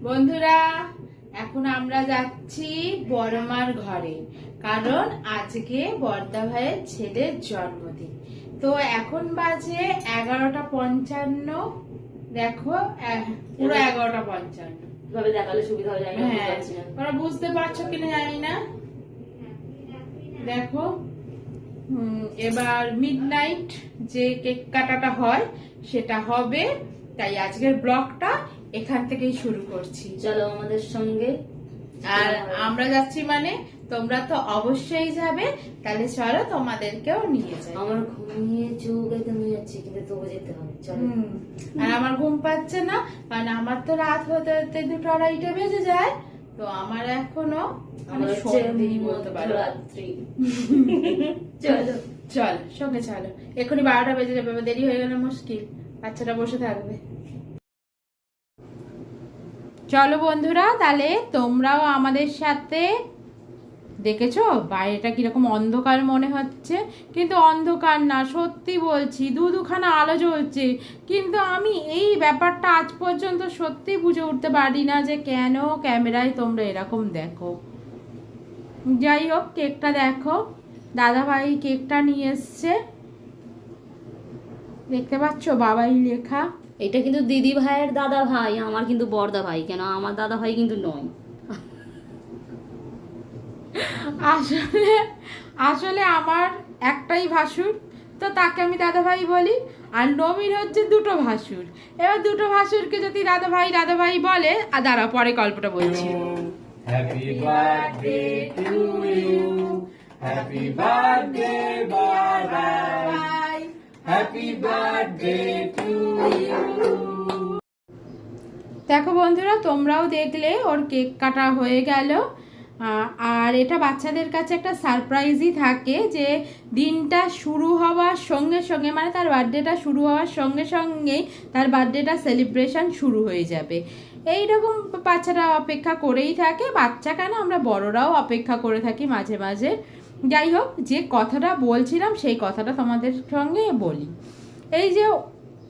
বন্ধুরা এখন আমরা যাচ্ছি বড়মার ঘরে কারণ আজকে বর্দা ভাইয়ের ছেলের জন্মদিন। তো এখন বাজে এগারোটা পঞ্চান্ন। দেখো পুরো এগারোটা পঞ্চান্ন। দেখালে সুবিধা বুঝতে পারছি কিনা জানি না। দেখো হুম, এবার মিডনাইট যে কেক কাটাটা হয় সেটা হবে তাই আজকের ব্লগটা এখান থেকেই শুরু করছি। চলো আমাদের সঙ্গে। আর আমরা যাচ্ছি মানে তোমরা তো অবশ্যই যাবে তাহলে চলো তোমাদেরকেও নিয়ে যাই। আমার ঘুমিয়ে চোখ একদম যাচ্ছে কিন্তু তবু যেতে হবে। চলো। আর আমার ঘুম পাচ্ছে না কারণ আমার তো রাত হতে হতে দুটো আড়াইটা বেজে যায় তো আমার এখনও মানে সন্ধেই বলতে পারো মধ্যরাত্রি। চলো। চল সঙ্গে চলো। এখনই বারোটা বেজে যাবে দেরি হয়ে গেলে মুশকিল। বাচ্চাটা বসে থাকবে। চলো বন্ধুরা, তাহলে তোমরাও আমাদের সাথে দেখেছ? বাইরেটা কীরকম অন্ধকার মনে হচ্ছে। কিন্তু অন্ধকার না, সত্যি বলছি, দু দুখানা আলো জ্বলছে। কিন্তু আমি এই ব্যাপারটা আজ পর্যন্ত সত্যি বুঝে উঠতে পারি না যে কেন ক্যামেরায় তোমরা এরকম দেখো। যাই হোক, কেকটা দেখো। দাদাভাই কেকটা নিয়ে এসছে। দেখতে পাচ্ছ বাবাই লেখা। এটা কিন্তু দিদি ভাইয়ের দাদা ভাই আমার কিন্তু বড়দা ভাই কেন আমার দাদা ভাই কিন্তু নয়। আসলে আসলে আমার একটাই ভাসুর তো তাকে আমি দাদাভাই বলি আর নবীন হচ্ছে দুটো ভাসুর। এবার দুটো ভাসুরকে যদি দাদাভাই দাদাভাই বলে আর দাঁড়া পরে গল্পটা বলছি। Happy birthday to you. Happy birthday, দেখো বন্ধুরা, তোমরাও দেখলে ওর কেক কাটা হয়ে গেল। আর এটা বাচ্চাদের কাছে একটা সারপ্রাইজই থাকে যে দিনটা শুরু হওয়ার সঙ্গে সঙ্গে মানে তার বার্থডেটা শুরু হওয়ার সঙ্গে সঙ্গেই তার বার্থডেটা সেলিব্রেশন শুরু হয়ে যাবে। এই রকম বাচ্চারা অপেক্ষা করেই থাকে। বাচ্চা কেন? আমরা বড়রাও অপেক্ষা করে থাকি মাঝে মাঝে। যাই হোক যে কথাটা বলছিলাম, সেই কথাটা তোমাদের সঙ্গে বলি। এই যে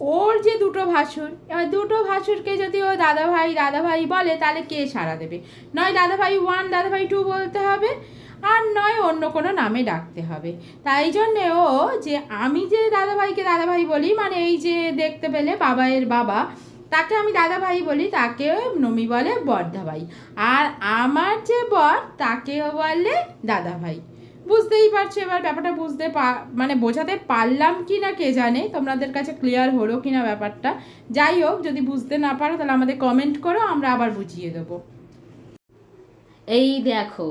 ওর যে দুটো ভাসুর, এবার দুটো ভাসুরকে যদি ও দাদা ভাই দাদা ভাই বলে, তাহলে কে সাড়া দেবে? নয় দাদা ভাই ওয়ান দাদা ভাই টু বলতে হবে, আর নয় অন্য কোনো নামে ডাকতে হবে। তাই জন্যে ও যে আমি যে দাদা ভাইকে দাদা ভাই বলি মানে এই যে দেখতে পেলে বাবায়ের বাবা, তাকে আমি দাদা ভাই বলি, তাকে নমি বলে বর্ধা ভাই আর আমার যে বর, তাকেও বলে দাদা ভাই বুঝতেই পারছ, এবার ব্যাপারটা বুঝতে মানে বোঝাতে পারলাম কি না কে জানে, তোমাদের কাছে ক্লিয়ার হলো কি না ব্যাপারটা। যাই হোক, যদি বুঝতে না পারো, তাহলে আমাদের কমেন্ট করো, আমরা আবার বুঝিয়ে দেবো। এই দেখো,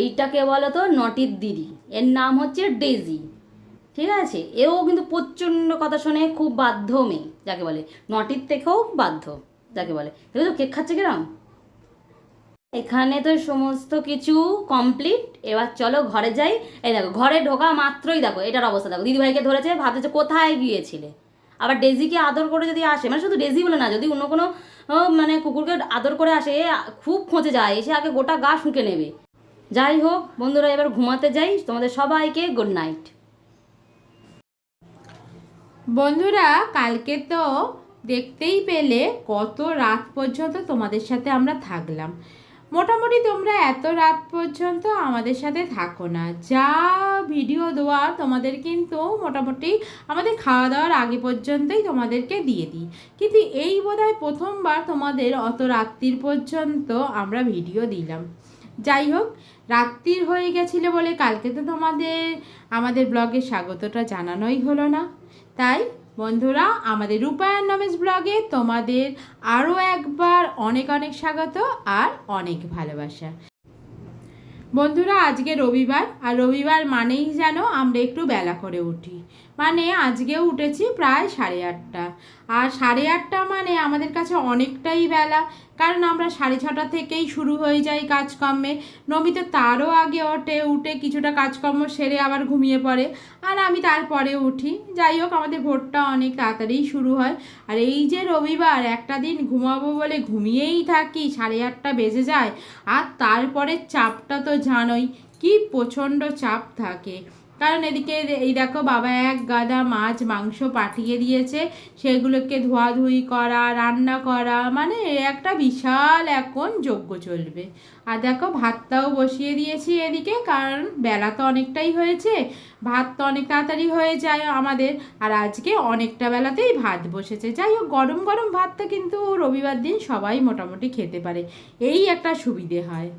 এইটাকে বলো তো নটির দিদি, এর নাম হচ্ছে ডেজি, ঠিক আছে? এও কিন্তু প্রচণ্ড কথা শুনে, খুব বাধ্য মেয়ে, যাকে বলে। নটির থেকেও বাধ্য, যাকে বলে। দেখো কেক খাচ্ছে কিরম? এখানে তো সমস্ত কিছু কমপ্লিট এবার চলো ঘরে যাই। এই দেখো, ঘরে ঢোকা মাত্রই দেখো, এটার অবস্থা দেখো। দিদিভাইকে ধরেছে, ভাবতেছে কোথায় গিয়েছিলে? আবার ডেজিকে আদর করে যদি আসে মানে শুধু ডেজি বলে না, যদি অন্য কোনো মানে কুকুরকে আদর করে আসে খুব খোঁজে যায়, এসে আগে গোটা গা শুঁকে নেবে। যাই হোক, বন্ধুরা, এবার ঘুমাতে যাই। তোমাদের সবাইকে গুড নাইট বন্ধুরা, কালকে তো দেখতেই পেলে কত রাত পর্যন্ত তোমাদের সাথে আমরা থাকলাম। মোটামুটি তোমরা এত রাত পর্যন্ত আমাদের সাথে থাকো না। যা ভিডিও দেওয়া তোমাদের কিন্তু মোটামুটি আমাদের খাওয়া দাওয়ার আগে পর্যন্তই তোমাদেরকে দিয়ে দিই। কিন্তু এই বোধহয় প্রথমবার তোমাদের অত রাত্রির পর্যন্ত আমরা ভিডিও দিলাম। যাই হোক, রাত্রির হয়ে গেছিল বলে কালকে তো তোমাদের, আমাদের ব্লগে স্বাগতটা জানানোই হলো না। তাই বন্ধুরা, আমাদের রূপায়ণ নমেশ ব্লগে তোমাদের আরও একবার অনেক অনেক স্বাগত আর অনেক ভালোবাসা। বন্ধুরা, আজকে রবিবার, আর রবিবার মানেই যেন আমরা একটু বেলা করে উঠি। মানে আজকেও উঠেছি প্রায় সাড়ে আটটা। আর সাড়ে আটটা মানে আমাদের কাছে অনেকটাই বেলা, কারণ আমরা সাড়ে ছটা থেকেই শুরু হয়ে যাই কাজকর্মে। নমিতা তারও আগে ওঠে, উঠে কিছুটা কাজকর্ম সেরে আবার ঘুমিয়ে পড়ে, আর আমি তারপরে উঠি। যাই হোক, আমাদের ভোরটা অনেক তাড়াতাড়িই শুরু হয়। আর এই যে রবিবার, একটা দিন ঘুমাবো বলে ঘুমিয়েই থাকি, সাড়ে আটটা বেজে যায়, আর তারপরে চাপটা তো জানোই, কি প্রচণ্ড চাপ থাকে। কারণ এদিকে এই দেখো বাবা এক গাদা মাছ, মাংস পাঠিয়ে দিয়েছে। সেগুলোকে ধোয়াধুয়ি করা, রান্না করা মানে একটা বিশাল এখন যজ্ঞ চলবে। আর দেখো ভাতটাও বসিয়ে দিয়েছি এদিকে, কারণ বেলা তো অনেকটাই হয়েছে। ভাত তো অনেক তাড়াতাড়ি হয়ে যায় আমাদের। আর আজকে অনেকটা বেলাতেই ভাত বসেছে। যাই হোক, গরম গরম ভাতটা কিন্তু রবিবার দিন সবাই মোটামুটি খেতে পারে। এই একটা সুবিধে হয়।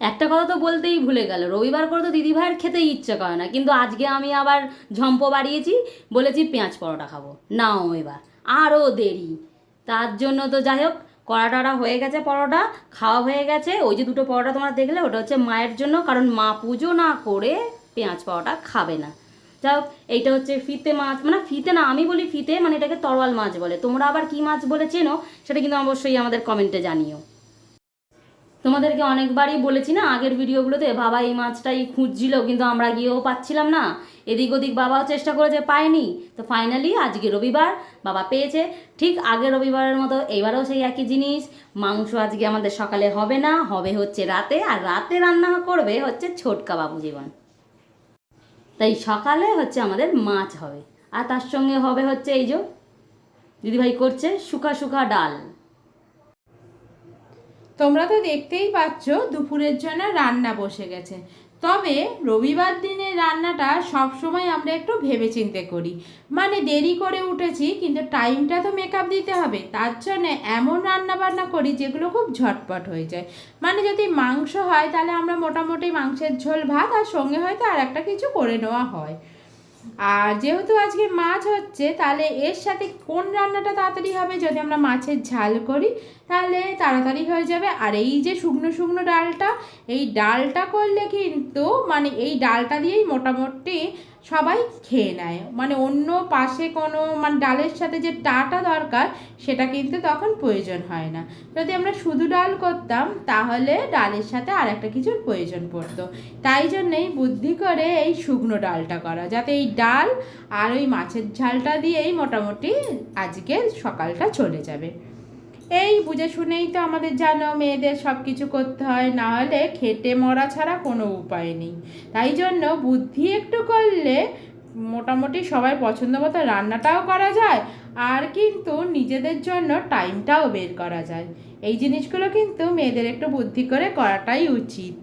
একটা কথা তো বলতেই ভুলে গেল, রবিবার করে তো দিদিভাইয়ের খেতেই ইচ্ছে করে না, কিন্তু আজকে আমি আবার ঝম্প বাড়িয়েছি, বলেছি পেঁয়াজ পরোটা খাব, নাও এবার আরও দেরি, তার জন্য তো যাই হোক কড়া টড়া হয়ে গেছে পরোটা, খাওয়া হয়ে গেছে, ওই যে দুটো পরোটা তোমরা দেখলে, ওটা হচ্ছে মায়ের জন্য, কারণ মা পুজো না করে পেঁয়াজ পরোটা খাবে না, যাই হোক, এইটা হচ্ছে ফিতে মাছ মানে ফিতে না, আমি বলি ফিতে মানে এটাকে তরোয়াল মাছ বলে, তোমরা আবার কি মাছ বলে চেনো, সেটা কিন্তু অবশ্যই আমাদের কমেন্টে জানিও। তোমাদেরকে অনেকবারই বলেছি না, আগের ভিডিওগুলোতে, বাবা, এই মাছটাই খুঁজছিল, কিন্তু আমরা গিয়েও পাচ্ছিলাম না। এদিক ওদিক বাবাও চেষ্টা করেছে, পায়নি। তো ফাইনালি আজকে রবিবার, বাবা পেয়েছে। ঠিক আগের রবিবারের মতো এবারেও সেই একই জিনিস, মাংস আজকে আমাদের সকালে হবে না, হবে হচ্ছে রাতে, আর রাতে রান্না করবে হচ্ছে ছোটকা বাবু জীবন। তাই সকালে হচ্ছে আমাদের মাছ হবে, আর তার সঙ্গে হবে হচ্ছে এই যে, দিদিভাই করছে শুকা শুকা ডাল। তোমরা তো দেখতেই পাচ্ছ দুপুরের জন্য রান্না বসে গেছে। তবে রবিবার দিনের রান্নাটা সবসময় আমরা একটু ভেবেচিন্তে করি। মানে দেরি করে উঠেছি, কিন্তু টাইমটা তো মেকআপ দিতে হবে। তার জন্য এমন রান্না বান্না করি যেগুলো খুব ঝটপট হয়ে যায়। মানে যদি মাংস হয়, তাহলে আমরা মোটামুটি মাংসের ঝোল, ভাত আর সঙ্গে হয়তো আর একটা কিছু করে নেওয়া হয়। আর যেহেতু আজকে মাছ হচ্ছে, তাহলে এর সাথে কোন রান্নাটা তাড়াতাড়ি হবে যদি আমরা মাছের ঝাল করি, তাহলে তাড়াতাড়ি হয়ে যাবে। আর এই যে শুকনো শুকনো ডালটা, এই ডালটা করলে কিন্তু মানে এই ডালটা দিয়েই মোটামুটি সবাই খেয়ে নেয়। মানে অন্য পাশে কোনো মানে ডালের সাথে যে টাটা দরকার, সেটা কিন্তু তখন প্রয়োজন হয় না। যদি আমরা শুধু ডাল করতাম, তাহলে ডালের সাথে আর একটা কিছুর প্রয়োজন পড়তো। তাই জন্যেই বুদ্ধি করে এই শুকনো ডালটা করা, যাতে এই ডাল আর ওই মাছের ঝালটা দিয়েই মোটামুটি আজকে সকালটা চলে যাবে। এই বুঝে শুনেই তো আমাদের জানো মেয়েদের সব কিছু করতে হয়, না হলে খেটে মরা ছাড়া কোনো উপায় নেই। তাই জন্য বুদ্ধি একটু করলে মোটামুটি সবাই পছন্দ মতো রান্নাটাও করা যায়, আর কিন্তু নিজেদের জন্য টাইমটাও বের করা যায়। এই জিনিসগুলো কিন্তু মেয়েদের একটু বুদ্ধি করে করাটাই উচিত।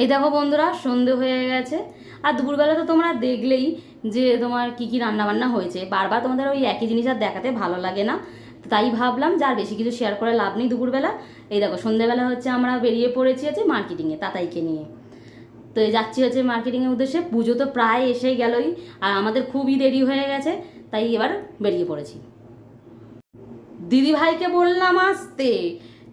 এই দেখো বন্ধুরা, সন্ধে হয়ে গেছে। আর দুপুরবেলা তো তোমরা দেখলেই যে তোমার কি কি রান্না বান্না হয়েছে। বারবার তোমাদের ওই একই জিনিস আর দেখাতে ভালো লাগে না। তাই ভাবলাম যে আর বেশি কিছু শেয়ার করে লাভ নেই দুপুরবেলা। এই দেখো, সন্ধেবেলা হচ্ছে আমরা বেরিয়ে পড়েছি হচ্ছে মার্কেটিংয়ে তাতাইকে নিয়ে। তো যাচ্ছি হচ্ছে মার্কেটিংয়ের উদ্দেশ্যে। পুজো তো প্রায় এসেই গেলই, আর আমাদের খুবই দেরি হয়ে গেছে, তাই এবার বেরিয়ে পড়েছি। দিদিভাইকে বললাম আসতে।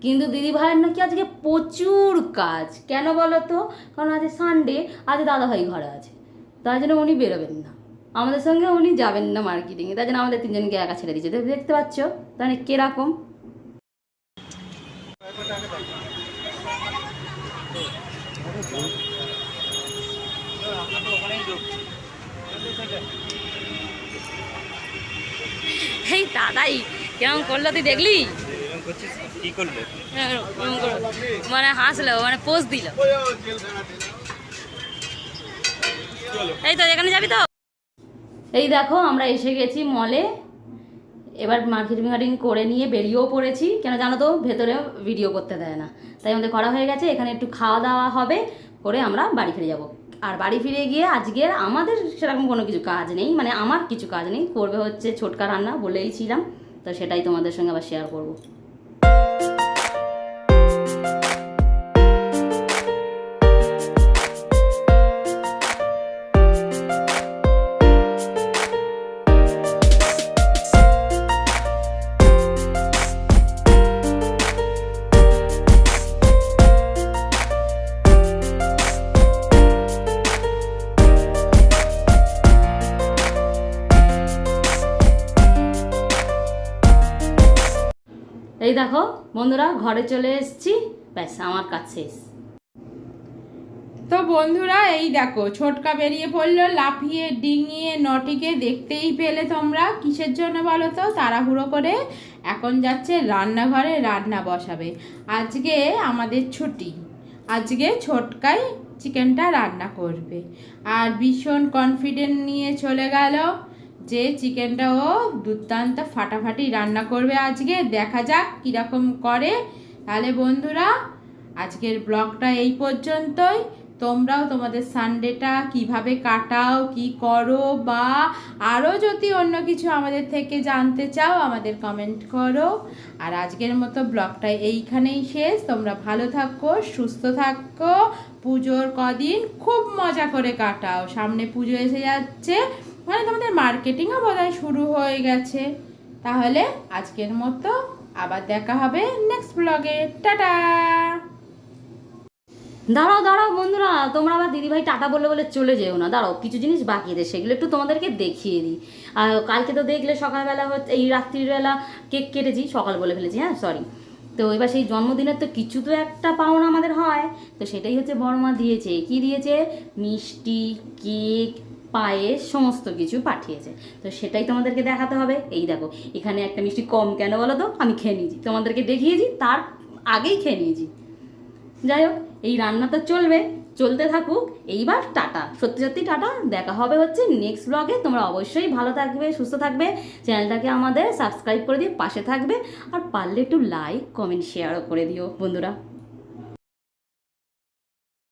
কিন্তু দিদিভাইয়ের নাকি আজকে প্রচুর কাজ। কেন বলো তো? কারণ আজ সানডে আজ দাদাভাই ঘরে আছে। তাই জন্য উনি বেরোবেন না। আমাদের সঙ্গে উনি যাবেন না মার্কেটিংয়ে তাই জন্য আমাদের তিনজনকে একা ছেড়ে দিয়েছে। তো দেখতে পাচ্ছ? তাহলে কীরকম? এই দাদাই, কেমন করল তুই দেখলি? কি করলে? মানে হাসলো মানে পোজ দিল। এই তো, এখানে যাবি তো? এই দেখো, আমরা এসে গেছি মলে এবার মার্কেটিং মার্কেটিং করে নিয়ে বেরিয়েও পড়েছি। কেন জানো তো, ভেতরে ভিডিও করতে দেয় না। তাই আমাদের করা হয়ে গেছে, এখানে একটু খাওয়া দাওয়া হবে, করে আমরা বাড়ি ফিরে যাব। আর বাড়ি ফিরে গিয়ে আজকের আমাদের সেরকম কোনো কিছু কাজ নেই মানে আমার কিছু কাজ নেই। করবে হচ্ছে ছোটকা রান্না বলেই ছিলাম, তো সেটাই তোমাদের সঙ্গে আবার শেয়ার করব। এই দেখো, বন্ধুরা, ঘরে চলে এসেছি। ব্যাস, আমার শেষ। তো বন্ধুরা, এই দেখো, ছোটকা বেরিয়ে পড়ল, লাফিয়ে, ডিঙিয়ে, নটিকে দেখতেই পেলে তোমরা। কিসের জন্য বলো তো? তাড়াহুড়ো করে এখন যাচ্ছে রান্নাঘরে রান্না বসাবে। আজকে আমাদের ছুটি। আজকে ছোটকাই চিকেনটা রান্না করবে। আর ভীষণ কনফিডেন্ট নিয়ে চলে গেল। যে চিকেনটা ও দুর্দান্ত ফাটাফাটি রান্না করবে আজকে, দেখা যাক কীরকম করে। তাহলে বন্ধুরা, আজকের ব্লগটা এই পর্যন্তই। তোমরাও তোমাদের সানডেটা কীভাবে কাটাও, কি করো, বা আরও যদি অন্য কিছু আমাদের থেকে জানতে চাও, আমাদের কমেন্ট করো। আর আজকের মতো ব্লগটা এইখানেই শেষ। তোমরা ভালো থাকো, সুস্থ থাকো। পুজোর কদিন খুব মজা করে কাটাও। সামনে পুজো এসে যাচ্ছে। মানে তোমাদের মার্কেটিংও বোধহয় শুরু হয়ে গেছে। তাহলে আজকের মতো আবার দেখা হবে নেক্সট ব্লগে টাটা! দাঁড়াও দাঁড়াও বন্ধুরা, তোমরা আবার দিদিভাই টাটা বলে বলে চলে যেও না। দাঁড়াও, কিছু জিনিস বাকি দে সেগুলো একটু তোমাদেরকে দেখিয়ে দিই। আর কালকে তো দেখলে সকালবেলা হচ্ছে, এই রাত্রিবেলা কেক কেটেছি, সকাল বলে ফেলেছি হ্যাঁ সরি তো এবার সেই জন্মদিনের তো কিছু তো একটা পাওনা আমাদের হয়। তো সেটাই হচ্ছে বড়মা দিয়েছে। কি দিয়েছে? মিষ্টি, কেক পায়েস সমস্ত কিছু পাঠিয়েছে। তো সেটাই তোমাদেরকে দেখাতে হবে। এই দেখো, এখানে একটা মিষ্টি কম কেন বলো তো? আমি খেয়ে নিয়েছি। তোমাদেরকে দেখিয়েছি, তার আগেই খেয়ে নিয়েছি। যাই হোক, এই রান্না তো চলবে, চলতে থাকুক। এইবার টাটা। সত্যি সত্যি টাটা। দেখা হবে হচ্ছে নেক্সট ব্লগে তোমরা অবশ্যই ভালো থাকবে, সুস্থ থাকবে। চ্যানেলটাকে আমাদের সাবস্ক্রাইব করে দিয়ে পাশে থাকবে। আর পারলে একটু লাইক কমেন্ট শেয়ারও করে দিও, বন্ধুরা।